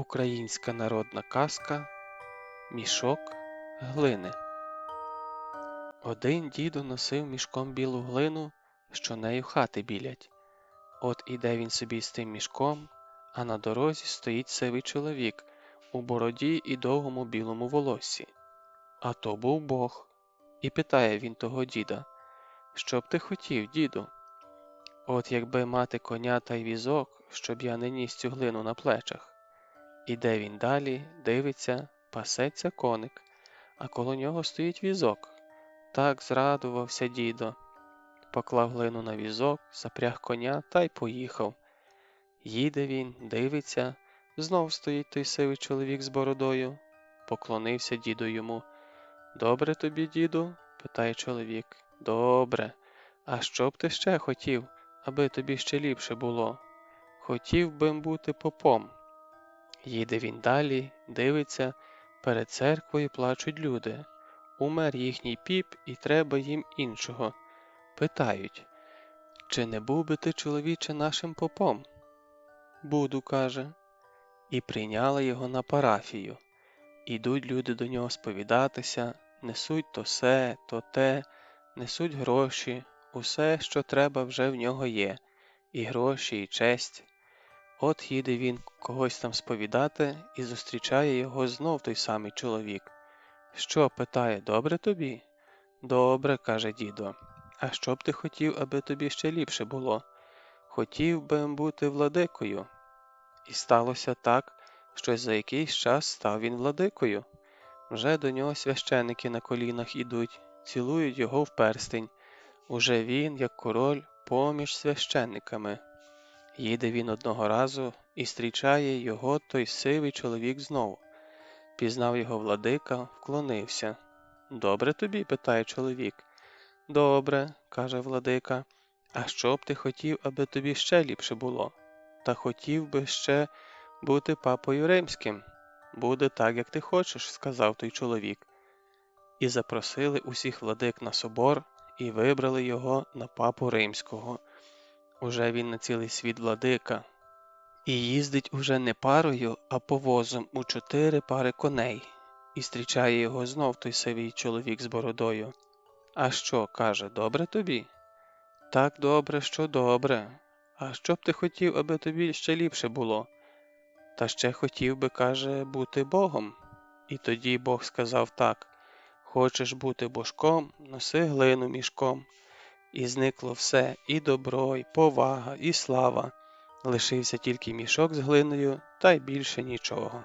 Українська народна казка Мішок глини. Один дідо носив мішком білу глину, що нею хати білять. От іде він собі з тим мішком, а на дорозі стоїть сивий чоловік у бороді і довгому білому волоссі. А то був Бог. І питає він того діда, що б ти хотів, діду? От якби мати коня та й візок, щоб я не ніс цю глину на плечах. Іде він далі, дивиться, пасеться коник, а коло нього стоїть візок. Так зрадувався дідо. Поклав глину на візок, запряг коня та й поїхав. Їде він, дивиться, знов стоїть той сивий чоловік з бородою. Поклонився діду йому. Добре тобі, діду? питає чоловік. Добре. А що б ти ще хотів, аби тобі ще ліпше було? Хотів би бути попом. Їде він далі, дивиться, перед церквою плачуть люди. Умер їхній піп, і треба їм іншого. Питають, чи не був би ти, чоловіче, нашим попом? Буду, каже. І прийняли його на парафію. Ідуть люди до нього сповідатися, несуть то се, то те, несуть гроші, усе, що треба, вже в нього є, і гроші, і честь. От їде він когось там сповідати і зустрічає його знов той самий чоловік. Що, питає, добре тобі? Добре, каже дідо. А що б ти хотів, аби тобі ще ліпше було? Хотів би бути владикою. І сталося так, що за якийсь час став він владикою. Вже до нього священики на колінах ідуть, цілують його в перстень. Уже він, як король, поміж священниками. Їде він одного разу і зустрічає його той сивий чоловік знову. Пізнав його владика, вклонився. Добре тобі? питає чоловік. Добре, каже владика. А що б ти хотів, аби тобі ще ліпше було? Та хотів би ще бути папою римським. Буде так, як ти хочеш, сказав той чоловік. І запросили усіх владик на собор і вибрали його на папу римського. Уже він на цілий світ владика, і їздить уже не парою, а повозом у чотири пари коней, і зустрічає його знов той сивий чоловік з бородою. А що, каже, добре тобі? Так добре, що добре. А що б ти хотів, аби тобі ще ліпше було? Та ще хотів би, каже, бути Богом. І тоді Бог сказав так Хочеш бути божком, носи глину мішком. І зникло все, і добро, і повага, і слава. Лишився тільки мішок з глиною, та й більше нічого.